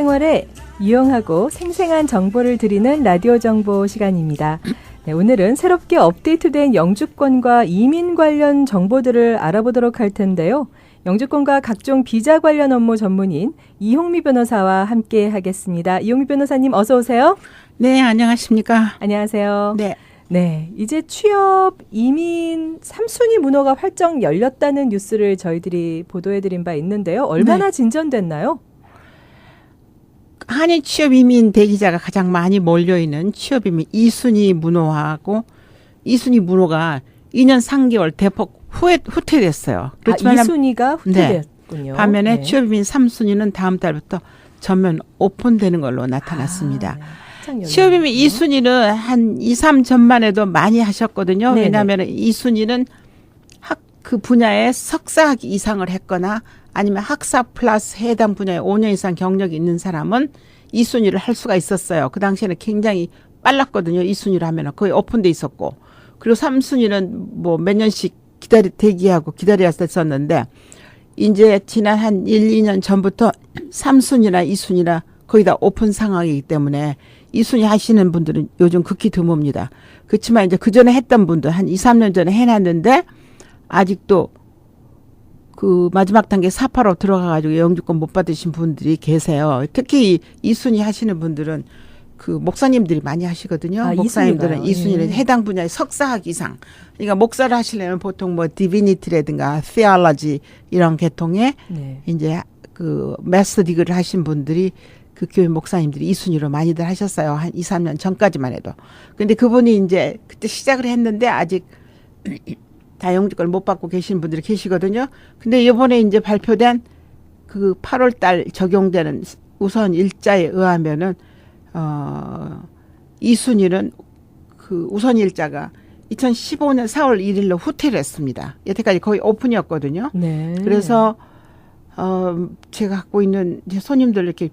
생활에 유용하고 생생한 정보를 드리는 라디오 정보 시간입니다. 네, 오늘은 새롭게 업데이트된 영주권과 이민 관련 정보들을 알아보도록 할 텐데요. 영주권과 각종 비자 관련 업무 전문인 이홍미 변호사와 함께 하겠습니다. 이홍미 변호사님 어서 오세요. 네, 안녕하십니까. 안녕하세요. 네. 네, 이제 취업, 이민, 삼순위 문호가 활정 열렸다는 뉴스를 저희들이 보도해 드린 바 있는데요. 얼마나 진전됐나요? 한인 취업 이민 대기자가 가장 많이 몰려 있는 취업 이민 이순위 문호하고 이순위 문호가 2년 3개월 대폭 후에 후퇴됐어요. 아, 이순위가 후퇴됐군요. 반면에 네. 취업 이민 3순위는 다음 달부터 전면 오픈되는 걸로 나타났습니다. 아, 네. 활짝 취업 이민 열렸네요. 2순위는 한 2, 3 전만 해도 많이 하셨거든요. 네네. 왜냐하면 2순위는 학 그 분야에 석사학위 이상을 했거나 아니면 학사 플러스 해당 분야에 5년 이상 경력이 있는 사람은 2순위를 할 수가 있었어요. 그 당시에는 굉장히 빨랐거든요. 2순위를 하면은 거의 오픈돼 있었고. 그리고 3순위는 뭐 몇 년씩 기다리 대기하고 기다려야 됐었는데 이제 지난 한 1, 2년 전부터 3순위나 2순위나 거의 다 오픈 상황이기 때문에 2순위 하시는 분들은 요즘 극히 드뭅니다. 그렇지만 이제 그 전에 했던 분들 한 2, 3년 전에 해놨는데 아직도 그 마지막 단계 4파로 들어가가지고 영주권 못 받으신 분들이 계세요. 특히 이 2순위 하시는 분들은 그 목사님들이 많이 하시거든요. 아, 목사님들은? 2순위는 예. 해당 분야의 석사학 이상. 그러니까 목사를 하시려면 보통 뭐 디비니티라든가 theology 이런 계통의 네. 이제 그 마스터 디그를 하신 분들이 그 교회 목사님들이 이순위로 많이들 하셨어요. 한 2, 3년 전까지만 해도. 근데 그분이 이제 그때 시작을 했는데 아직 다 영주권을 못 받고 계신 분들이 계시거든요. 근데 이번에 이제 발표된 그 8월 달 적용되는 우선 일자에 의하면은 어, 이순위는그 우선 일자가 2015년 4월 1일로 후퇴를 했습니다. 여태까지 거의 오픈이었거든요. 네. 그래서 어 제가 갖고 있는 이제 손님들 이렇게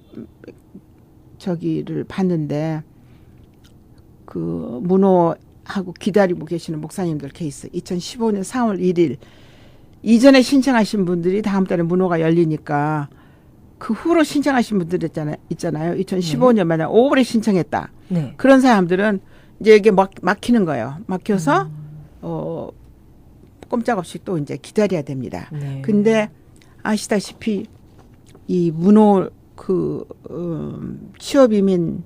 저기를 봤는데 그 문호하고 기다리고 계시는 목사님들 케이스 2015년 4월 1일 이전에 신청하신 분들이 다음 달에 문호가 열리니까 그 후로 신청하신 분들 있잖아요. 있잖아요. 2015년 만약 5월에 신청했다. 네. 그런 사람들은 이제 이게 막, 막히는 거예요. 막혀서 음. 어 꼼짝없이 또 이제 기다려야 됩니다. 네. 근데 아시다시피 이 문호 그 음, 취업 이민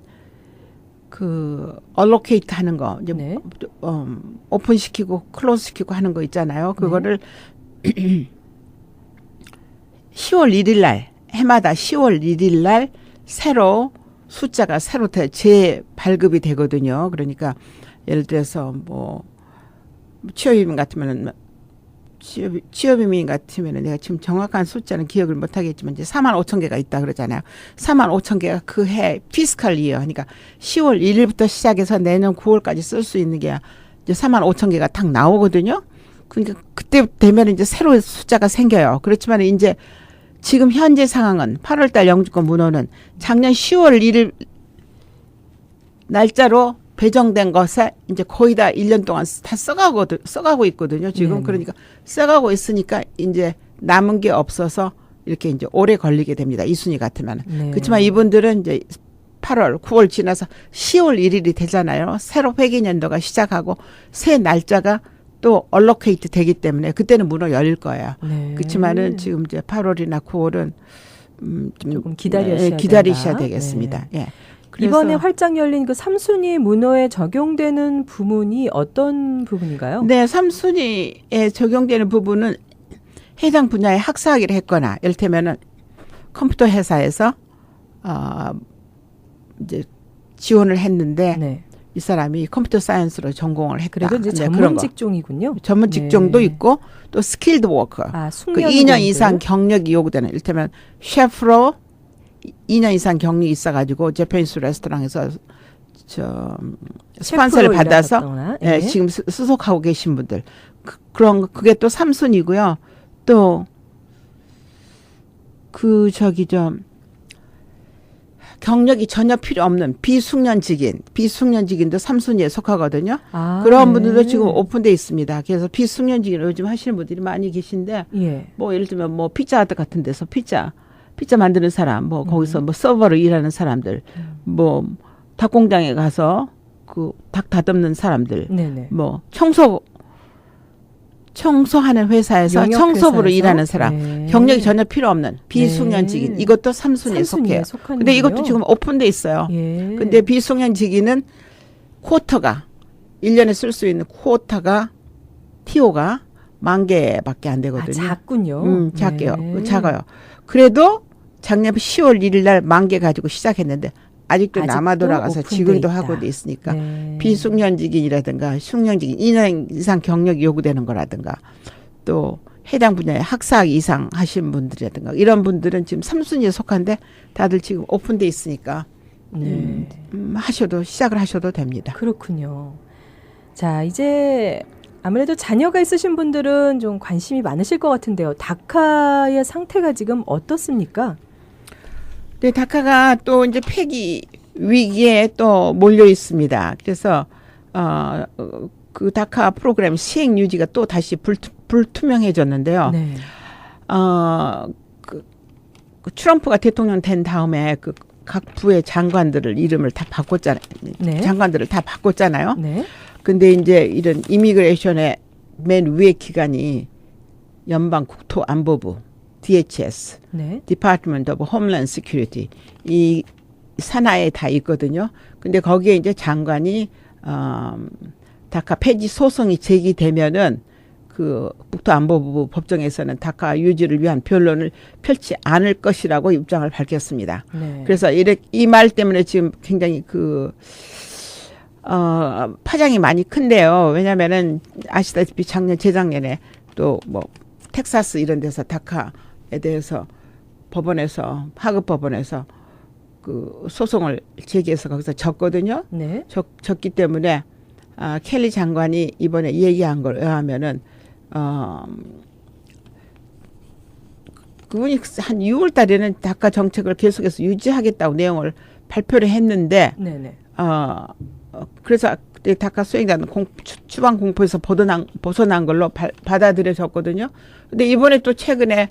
그 얼로케이트 하는 거 이제 네. 음, 오픈 시키고 클로즈 시키고 하는 거 있잖아요. 그거를 10월 1일 날 해마다 10월 1일 날 새로 숫자가 새로 대- 재발급이 되거든요. 그러니까 예를 들어서 뭐 취업이민 같으면은 취업, 취업이민 같으면은 내가 지금 정확한 숫자는 기억을 못 하겠지만 이제 4만 5천 개가 있다 그러잖아요. 4만 5천 개가 그 해 피스칼 이어 그러니까 10월 1일부터 시작해서 내년 9월까지 쓸 수 있는 게 이제 4만 5천 개가 딱 나오거든요. 그러니까 그때 되면 이제 새로 운 숫자가 생겨요. 그렇지만 이제 지금 현재 상황은 8월달 영주권 문호는 작년 10월 1일 날짜로 배정된 것에 이제 거의 다 1년 동안 다 써가고 써가고 있거든요. 지금 네네. 그러니까 써가고 있으니까 이제 남은 게 없어서 이렇게 이제 오래 걸리게 됩니다. 이 순위 같으면. 네. 그렇지만 이분들은 이제 8월, 9월 지나서 10월 1일이 되잖아요. 새로 회계년도가 시작하고 새 날짜가 또 얼로케이트 되기 때문에 그때는 문을 열릴 거예요. 네. 그렇지만은 지금 이제 8월이나 9월은 음, 좀 조금 기다리셔야 예, 기다리셔야 된다. 되겠습니다. 예. 이번에 활짝 열린 그 삼순위 문호에 적용되는 부분이 어떤 부분인가요? 네, 삼순위에 적용되는 부분은 해당 분야의 학사학위를 했거나 이를테면은 컴퓨터 회사에서 어 이제 지원을 했는데 네. 이 사람이 컴퓨터 사이언스로 전공을 했다. 그래도 이제 네, 전문 거. 직종이군요. 전문 직종도 네. 있고 또 스킬드 워커. 아, 그 숙련 2년 공들. 이상 경력이 요구되는 이를테면 셰프로 2년 이상 경력이 있어가지고 제페니스 레스토랑에서 저 스폰서를 셰프로 받아서 예, 예. 지금 수- 수속하고 계신 분들 그, 그런 거- 그게 또 삼순이고요. 또 그 저기 좀 경력이 전혀 필요 없는 비숙련직인 비숙련직인도 삼순위에 속하거든요. 아, 그런 네. 분들도 지금 오픈돼 있습니다. 그래서 비숙련직인 요즘 하시는 분들이 많이 계신데 예. 뭐 예를 들면 뭐 피자 같은 데서 피자 피자 만드는 사람 뭐 거기서 음. 뭐 서버로 일하는 사람들 뭐닭 공장에 가서 그 닭 다듬는 사람들 네네. 뭐 청소 청소하는 회사에서 청소부로 회사에서? 일하는 사람 네. 경력이 전혀 필요 없는 비숙련직인 네. 이것도 삼순위에 속해요. 근데 이것도 지금 오픈돼 있어요. 예. 근데 비숙련직인은 쿼터가 1년에 쓸 수 있는 쿼터가 TO가 만 개밖에 안 아, 되거든요. 작군요. 음, 작게요. 네. 작아요. 그래도 작년 10월 1일 날 만 개 가지고 시작했는데 아직도 아직도 남아 돌아가서 지금도 있다. 하고 있으니까 네. 비숙련직인이라든가 숙련직인 2년 이상 경력이 요구되는 거라든가 또 해당 분야에 학사학 이상 하신 분들이라든가 이런 분들은 지금 삼순위에 속한데 다들 지금 오픈돼 있으니까 네. 음, 하셔도 시작을 하셔도 됩니다. 그렇군요. 자, 이제 아무래도 자녀가 있으신 분들은 좀 관심이 많으실 것 같은데요. 다카의 상태가 지금 어떻습니까? 네, 다카가 또 이제 폐기 위기에 또 몰려 있습니다. 그래서 어, 어, 그 다카 프로그램 시행 유지가 또 다시 불투, 불투명해졌는데요. 네. 어, 그, 그 트럼프가 대통령 된 다음에 그 각 부의 장관들을 이름을 다 바꿨잖아요. 네. 장관들을 다 바꿨잖아요. 네. 근데 이제 이런 이미그레이션의 맨 위에 기관이 연방 국토안보부 DHS 네. Department of Homeland Security 이 산하에 다 있거든요. 근데 거기에 이제 장관이 어, 다카 폐지 소송이 제기되면은 그 국토안보부 법정에서는 다카 유지를 위한 변론을 펼치 않을 것이라고 입장을 밝혔습니다. 네. 그래서 이말 때문에 지금 굉장히 그, 어, 파장이 많이 큰데요. 왜냐면은 아시다시피 작년, 재작년에 또 뭐, 텍사스 이런 데서 다카에 대해서 법원에서, 하급 법원에서 그 소송을 제기해서 거기서 졌거든요. 네. 졌, 졌기 때문에 아, 켈리 장관이 이번에 얘기한 걸 의하면은 어, 그분이 한 6월 달에는 다카 정책을 계속해서 유지하겠다고 내용을 발표를 했는데 네, 네. 어, 어, 그래서 그때 다카 수행자는 공, 추, 추방 공포에서 벗어난, 벗어난 걸로 바, 받아들여졌거든요. 근데 이번에 또 최근에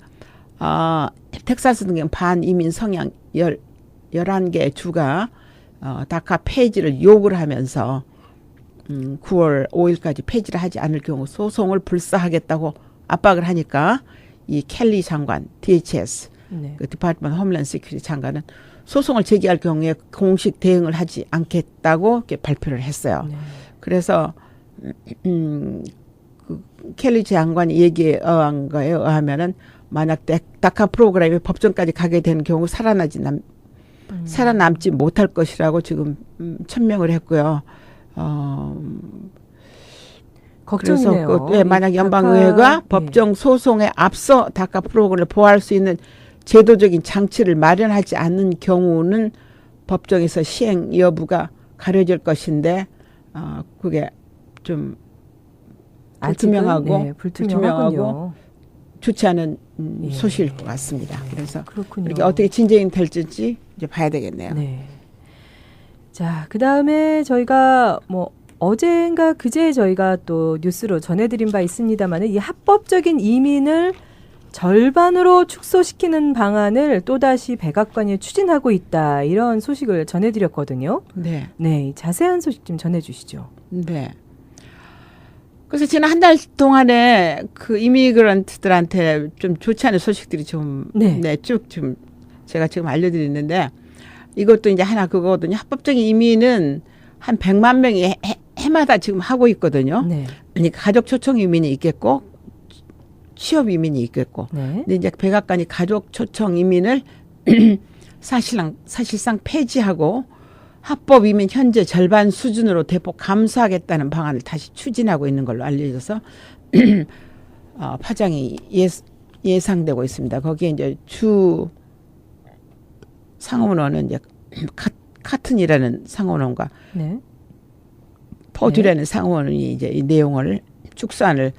어, 텍사스 등의 반이민 성향 열, 11개 주가 어, 다카 폐지를 요구를 하면서 음, 9월 5일까지 폐지를 하지 않을 경우 소송을 불사하겠다고 압박을 하니까 이 켈리 장관 DHS 네. 그 디파트먼트 홈랜드 시큐리티 장관은 소송을 제기할 경우에 공식 대응을 하지 않겠다고 이렇게 발표를 했어요. 네. 그래서 음, 그 켈리 장관이 얘기에 의한 거에 의하면은 만약 데- 다카 프로그램이 법정까지 가게 되는 경우 살아나지 남, 음. 살아남지 못할 것이라고 지금 음, 천명을 했고요. 어, 그래서 걱정이네요. 그, 예, 이 만약 다카- 연방의회가 예. 법정 소송에 앞서 다카 프로그램을 보호할 수 있는 제도적인 장치를 마련하지 않는 경우는 법정에서 시행 여부가 가려질 것인데 어, 그게 좀 불투명하고 네, 불투명하군요. 좋지 않은 음, 예. 소식일 것 같습니다. 그래서 그렇군요. 이게 어떻게 진전이 될지 이제 봐야 되겠네요. 네. 자, 그 다음에 저희가 뭐 어젠가 그제 저희가 또 뉴스로 전해드린 바 있습니다만은 이 합법적인 이민을 절반으로 축소시키는 방안을 또다시 백악관이 추진하고 있다 이런 소식을 전해드렸거든요. 네. 네, 이 자세한 소식 좀 전해주시죠. 네. 그래서 지난 한 달 동안에 그 이미그런트들한테 좀 좋지 않은 소식들이 좀, 네. 네, 쭉 좀 제가 지금 알려드리는데 이것도 이제 하나 그거거든요. 합법적인 이민은 한 100만 명이 해, 해마다 지금 하고 있거든요. 네, 그러니까 가족 초청 이민이 있겠고 취업 이민이 있겠고 네, 근데 이제 백악관이 가족 초청 이민을 사실상 사실상 폐지하고 합법 이민 현재 절반 수준으로 대폭 감소하겠다는 방안을 다시 추진하고 있는 걸로 알려져서 어, 파장이 예, 예상되고 있습니다. 거기에 이제 주 상원원은 이제 카, 카튼이라는 상원원과 네, 퍼듀라는 상원이 이제 이 내용을 축소안을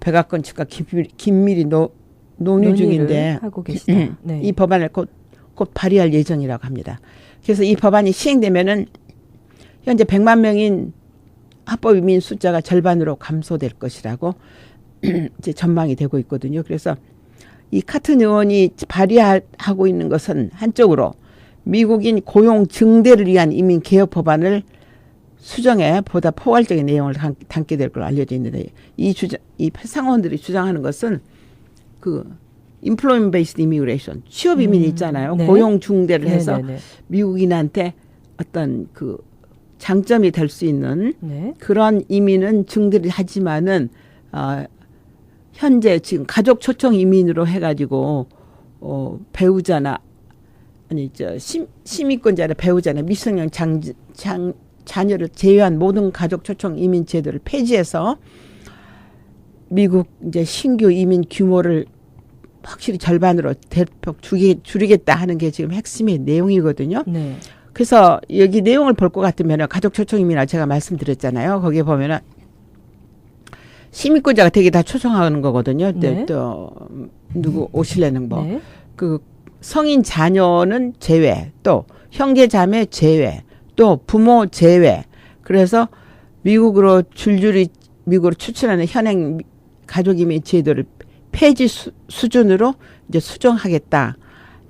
백악관 측과 긴밀히, 긴밀히 노, 논의 중인데 하고 계시다. 음, 네. 이 법안을 곧, 곧 발의할 예정이라고 합니다. 그래서 이 법안이 시행되면은 현재 100만 명인 합법 이민 숫자가 절반으로 감소될 것이라고 이제 전망이 되고 있거든요. 그래서 이 카튼 의원이 발의하고 있는 것은 한쪽으로 미국인 고용 증대를 위한 이민 개혁 법안을 수정해 보다 포괄적인 내용을 담- 담게 될 걸로 알려져 있는데 이 주장 이 상원들이 주장하는 것은 그 employment based immigration 취업 이민 이 음, 있잖아요. 네. 고용 중대를 해서 네네네. 미국인한테 어떤 그 장점이 될 수 있는 네. 그런 이민은 증대를 하지만은 어 현재 지금 가족 초청 이민으로 해 가지고 어 배우자나 아니 저 심, 시민권자나 배우자나 미성년 장, 장 자녀를 제외한 모든 가족 초청 이민 제도를 폐지해서 미국 이제 신규 이민 규모를 확실히 절반으로 대폭 줄이, 줄이겠다 하는 게 지금 핵심의 내용이거든요. 네. 그래서 여기 내용을 볼 것 같으면 가족 초청 이민이라 제가 말씀드렸잖아요. 거기에 보면은 시민권자가 되게 다 초청하는 거거든요. 또- 네. 또 누구 오실래는 뭐 네. 그 성인 자녀는 제외, 또 형제 자매 제외, 또 부모 제외. 그래서 미국으로 줄줄이 미국으로 추천하는 현행 미- 가족 이민 제도를 폐지 수, 수준으로 이제 수정하겠다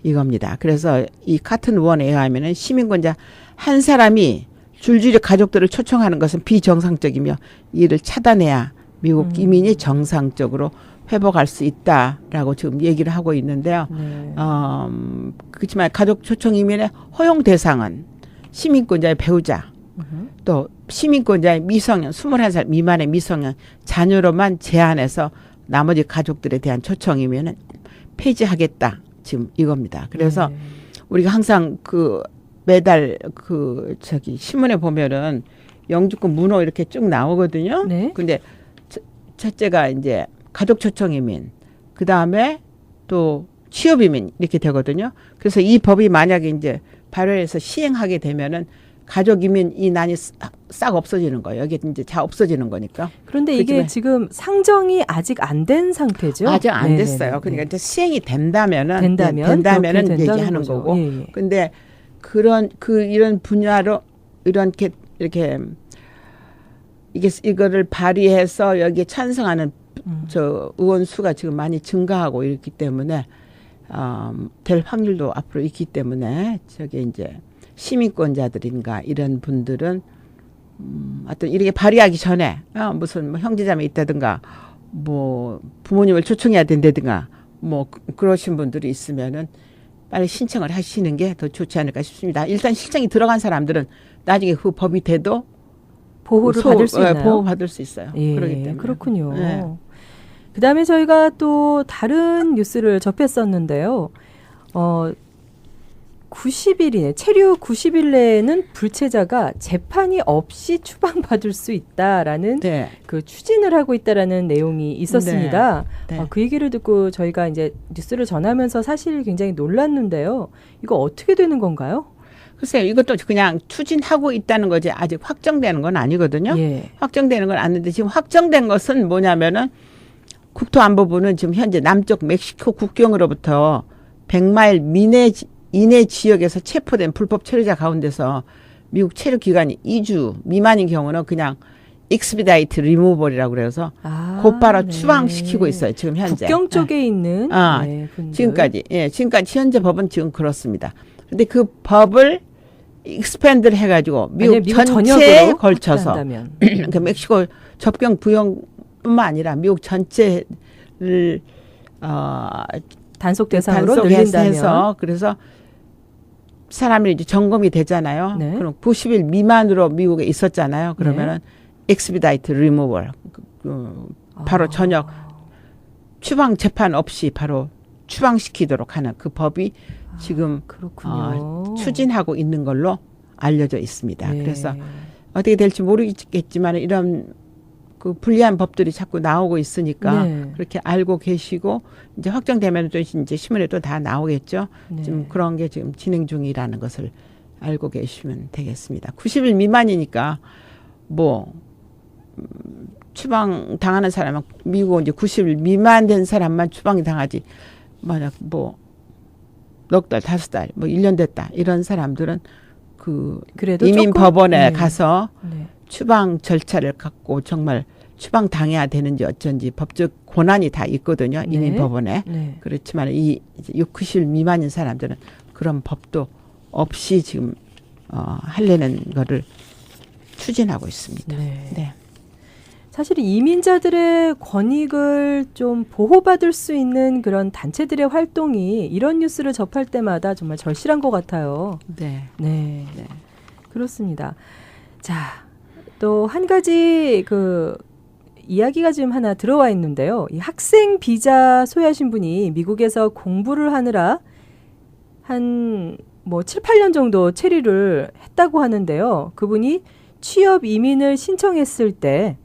이겁니다. 그래서 이 카튼 원에 의하면은 시민권자 한 사람이 줄줄이 가족들을 초청하는 것은 비정상적이며 이를 차단해야 미국 음. 이민이 정상적으로 회복할 수 있다라고 지금 얘기를 하고 있는데요. 네. 어, 음, 그렇지만 가족 초청 이민의 허용 대상은 시민권자의 배우자, 음흠. 또 시민권자의 미성년, 21살 미만의 미성년 자녀로만 제한해서 나머지 가족들에 대한 초청 이민은 폐지하겠다. 지금 이겁니다. 그래서 네. 우리가 항상 그 매달 그 저기 신문에 보면은 영주권 문호 이렇게 쭉 나오거든요. 네. 근데 첫- 첫째가 이제 가족 초청 이민, 그 다음에 또 취업 이민 이렇게 되거든요. 그래서 이 법이 만약에 이제 발효해서 시행하게 되면은 가족 이민 이 난이 싹- 싹 없어지는 거예요. 이게 이제 다 없어지는 거니까. 그런데 이게 지금 상정이 아직 안 된 상태죠? 아직 안 네네네. 됐어요. 그러니까 이제 시행이 된다면은 된다면 된다면은 얘기하는 거죠. 거고. 예, 예. 근데 그런 그 이런 분야로 이렇게 이렇게 이게 이거를 발의해서 여기에 찬성하는 음. 저 의원 수가 지금 많이 증가하고 있기 때문에 음, 될 확률도 앞으로 있기 때문에 저게 이제 시민권자들인가 이런 분들은 음, 어떤 이렇게 발의하기 전에 어, 무슨 뭐 형제자매 있다든가 뭐 부모님을 초청해야 된다든가 뭐 그- 그러신 분들이 있으면은 빨리 신청을 하시는 게 더 좋지 않을까 싶습니다. 일단 실정이 들어간 사람들은 나중에 그 법이 돼도 보호를 소- 받을 수 예, 있나요? 보호 받을 수 있어요. 예, 그렇기 때문에 그렇군요. 네. 그다음에 저희가 또 다른 뉴스를 접했었는데요. 어 90일이네. 체류 90일 내에는 불체자가 재판이 없이 추방받을 수 있다라는 네. 그 추진을 하고 있다라는 내용이 있었습니다. 네. 아, 그 얘기를 듣고 저희가 이제 뉴스를 전하면서 사실 굉장히 놀랐는데요. 이거 어떻게 되는 건가요? 글쎄요, 이것도 그냥 추진하고 있다는 거지 아직 확정되는 건 아니거든요. 예. 확정되는 건 아닌데 지금 확정된 것은 뭐냐면은 국토안보부는 지금 현재 남쪽 멕시코 국경으로부터 100마일 미내 지- 이내 지역에서 체포된 불법 체류자 가운데서 미국 체류 기간이 2주 미만인 경우는 그냥 익스피다이트 리무벌이라고 그래서 아, 곧바로 네. 추방시키고 있어요. 지금 현재. 국경 쪽에 있는 아, 네. 지금까지 예 지금까지 현재 법은 지금 그렇습니다. 근데 그 법을 익스펜드를 해가지고 미국, 미국 전체에 걸쳐서. 그 멕시코 접경 부영뿐만 아니라 미국 전체를 어 단속 대상으로 늘린다면 해서 그래서 사람이 이제 점검이 되잖아요. 네. 그럼 90일 미만으로 미국에 있었잖아요. 그러면은 expedite removal 그, 그 바로 아. 저녁 추방 재판 없이 바로 추방시키도록 하는 그 법이 지금 그렇군요. 어, 추진하고 있는 걸로 알려져 있습니다. 네. 그래서 어떻게 될지 모르겠지만 이런 그 불리한 법들이 자꾸 나오고 있으니까 네. 그렇게 알고 계시고 이제 확정되면 또 이제 신문에 또다 나오겠죠. 네. 지금 그런 게 지금 진행 중이라는 것을 알고 계시면 되겠습니다. 90일 미만이니까 뭐 음, 추방 당하는 사람은 미국 이제 90일 미만 된 사람만 추방이 당하지. 만약 뭐 넉 달, 다섯 달, 뭐 1년 됐다. 이런 사람들은 그 그래도 이민 조금- 법원에 네. 가서 네. 추방 절차를 갖고 정말 추방 당해야 되는지 어쩐지 법적 권한이 다 있거든요. 네. 이민 법원에. 네. 그렇지만 이 이제 60일 미만인 사람들은 그런 법도 없이 지금 어, 하려는 거를 추진하고 있습니다. 네. 네. 사실 이민자들의 권익을 좀 보호받을 수 있는 그런 단체들의 활동이 이런 뉴스를 접할 때마다 정말 절실한 것 같아요. 네. 네. 네. 그렇습니다. 자, 또 한 가지 그 이야기가 지금 하나 들어와 있는데요. 이 학생 비자 소유하신 분이 미국에서 공부를 하느라 한 뭐 7, 8년 정도 체류를 했다고 하는데요. 그분이 취업 이민을 신청했을 때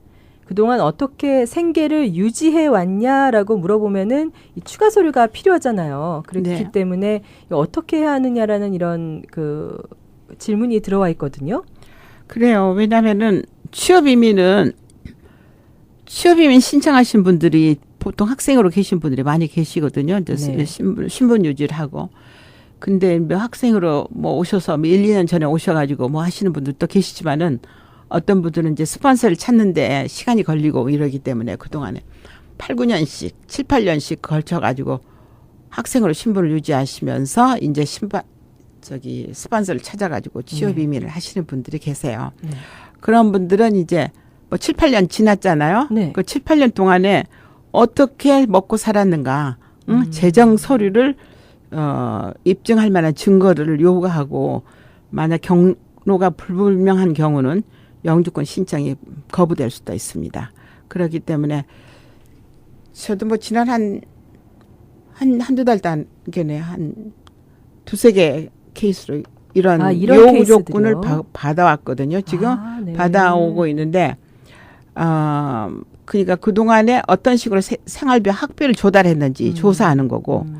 그동안 어떻게 생계를 유지해 왔냐라고 물어보면은 이 추가 서류가 필요하잖아요. 그렇기 네. 때문에 어떻게 해야 하느냐라는 이런 그 질문이 들어와 있거든요. 그래요. 왜냐하면은 취업 이민은 취업 이민 신청하신 분들이 보통 학생으로 계신 분들이 많이 계시거든요. 이제 네. 신분, 신분 유지를 하고. 근데 뭐 학생으로 뭐 오셔서 뭐 1, 2년 전에 오셔가지고 뭐 하시는 분들도 계시지만은 어떤 분들은 이제 스폰서를 찾는데 시간이 걸리고 이러기 때문에 그동안에 8, 9년씩, 7, 8년씩 걸쳐가지고 학생으로 신분을 유지하시면서 이제 신반, 저기 스폰서를 찾아가지고 취업 네. 이민을 하시는 분들이 계세요. 네. 그런 분들은 이제 뭐 7, 8년 지났잖아요. 네. 그 7, 8년 동안에 어떻게 먹고 살았는가, 응? 음. 재정 서류를 어, 입증할 만한 증거를 요구하고 만약 경로가 불분명한 경우는 영주권 신청이 거부될 수도 있습니다. 그렇기 때문에 저도 뭐 지난 한, 한, 한두 달 단계네, 한 두세 개 케이스로 이런, 아, 이런 요구? 조건을 바- 받아왔거든요. 지금 아, 네. 받아오고 있는데, 어, 그러니까 그 동안에 어떤 식으로 세- 생활비 학비를 조달했는지 음. 조사하는 거고, 음.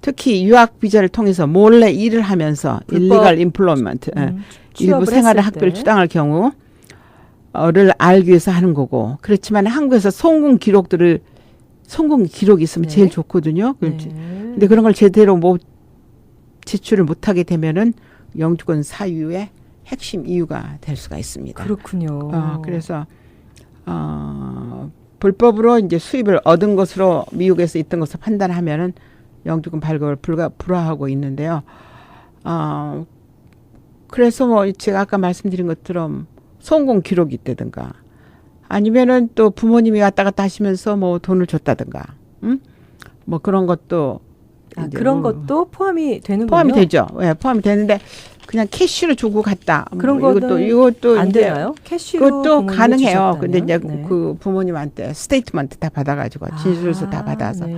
특히 유학 비자를 통해서 몰래 일을 하면서 일리갈 임플로먼트 예, 음, 일부 취업을 생활의 했을 학비를 때. 주당할 경우 를 알기 위해서 하는 거고 그렇지만 한국에서 송금 기록들을 송금 기록이 있으면 네. 제일 좋거든요. 네. 근데 그런 걸 제대로 못 제출을 못하게 되면은 영주권 사유의 핵심 이유가 될 수가 있습니다. 그렇군요. 어, 그래서 어, 불법으로 이제 수입을 얻은 것으로 미국에서 있던 것을 판단하면은 영주권 발급을 불가 불허하고 있는데요. 어, 그래서 뭐 제가 아까 말씀드린 것처럼 성공 기록이 있다든가 아니면은 또 부모님이 왔다 갔다 하시면서 뭐 돈을 줬다든가, 음? 뭐 그런 것도 아, 그런 뭐 것도 포함이 되는군요. 포함이 되죠. 예, 포함이 되는데 그냥 캐시로 주고 갔다. 그런 뭐 거는 이것도 안 되나요? 캐시로 그것도 가능해요. 주셨다면? 근데 이제 네. 그 부모님한테 스테이트먼트 다 받아가지고 진술서 다 아, 받아서 네.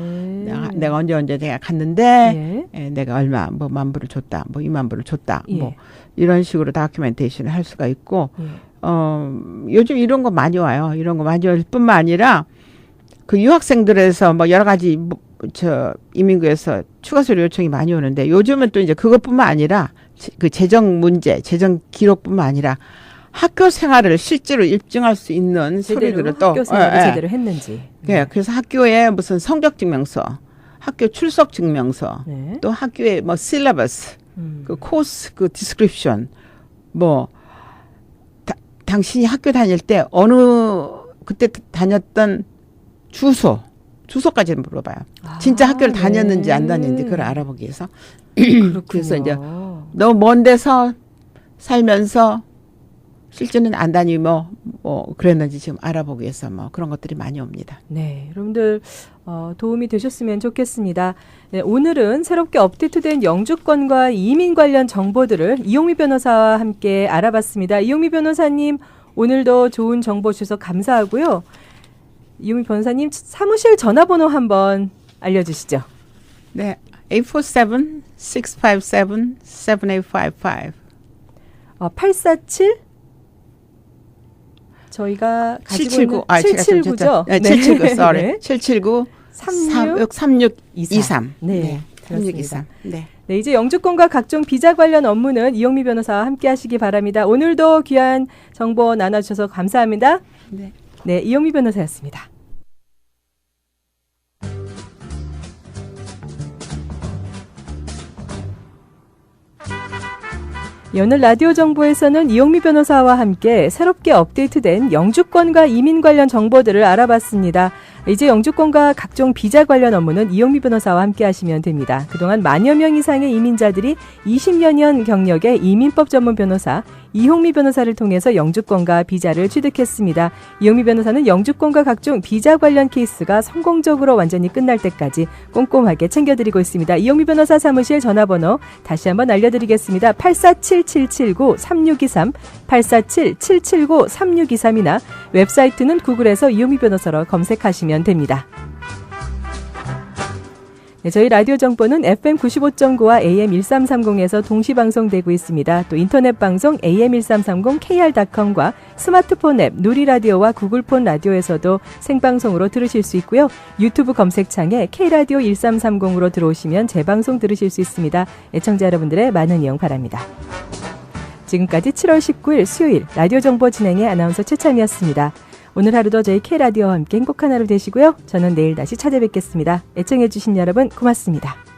내가, 내가 언제 언제 내가 갔는데 예. 예, 내가 얼마 뭐 만 불을 줬다, 뭐 이만 불을 줬다, 예. 뭐 이런 식으로 다큐멘테이션을 할 수가 있고 예. 어 요즘 이런 거 많이 와요. 이런 거 많이 올 뿐만 아니라 그 유학생들에서 뭐 여러 가지 뭐, 저 이민국에서 추가 서류 요청이 많이 오는데 요즘은 또 이제 그것뿐만 아니라 제- 그 재정 문제, 재정 기록뿐만 아니라 학교 생활을 실제로 입증할 수 있는 서류들을 또 학교 생활을 예, 예. 제대로 했는지. 예, 그래서 학교에 무슨 성적 증명서, 학교 출석 증명서, 네. 또 학교에 뭐 실러버스, 음. 그 코스 그 디스크립션 뭐 다, 당신이 학교 다닐 때 어느 그때 다녔던 주소 주소까지 물어봐요. 진짜 아, 학교를 다녔는지 안 네. 다녔는지 그걸 알아보기 위해서. 그래서 이제 너무 먼 데서 살면서 실제는 안 다니고 뭐, 뭐 그랬는지 지금 알아보기 위해서 뭐 그런 것들이 많이 옵니다. 네, 여러분들 어, 도움이 되셨으면 좋겠습니다. 네, 오늘은 새롭게 업데이트된 영주권과 이민 관련 정보들을 이용미 변호사와 함께 알아봤습니다. 이용미 변호사님 오늘도 좋은 정보 주셔서 감사하고요. 이용미 변호사님 사무실 전화번호 한번 알려주시죠. 네. 847-657-7855 어, 847 저희가 가지고 779. 있는 아, 제가 좀 779죠. 네, 779. sorry. 779 36 36 23. 23. 네, 그렇습니다. 3623. 네. 네, 이제 영주권과 각종 비자 관련 업무는 이용미 변호사와 함께 하시기 바랍니다. 오늘도 귀한 정보 나눠주셔서 감사합니다. 네. 네, 이용미 변호사였습니다. 오늘 라디오 정보에서는 이용미 변호사와 함께 새롭게 업데이트된 영주권과 이민 관련 정보들을 알아봤습니다. 이제 영주권과 각종 비자 관련 업무는 이용미 변호사와 함께 하시면 됩니다. 그동안 만여 명 이상의 이민자들이 20여 년 경력의 이민법 전문 변호사 이홍미 변호사를 통해서 영주권과 비자를 취득했습니다. 이홍미 변호사는 영주권과 각종 비자 관련 케이스가 성공적으로 완전히 끝날 때까지 꼼꼼하게 챙겨드리고 있습니다. 이홍미 변호사 사무실 전화번호 다시 한번 알려드리겠습니다. 847-779-3623, 847-779-3623이나 웹사이트는 구글에서 이용미 변호사로 검색하시면 됩니다. 네, 저희 라디오 정보는 FM 95.9와 AM 1330에서 동시 방송되고 있습니다. 또 인터넷 방송 AM 1330 KR.com과 스마트폰 앱 누리 라디오와 구글폰 라디오에서도 생방송으로 들으실 수 있고요. 유튜브 검색창에 K라디오 1330으로 들어오시면 재방송 들으실 수 있습니다. 애청자 여러분들의 많은 이용 바랍니다. 지금까지 7월 19일 수요일 라디오 정보 진행의 아나운서 최찬이었습니다. 오늘 하루도 저희 K라디오와 함께 행복한 하루 되시고요. 저는 내일 다시 찾아뵙겠습니다. 애청해주신 여러분 고맙습니다.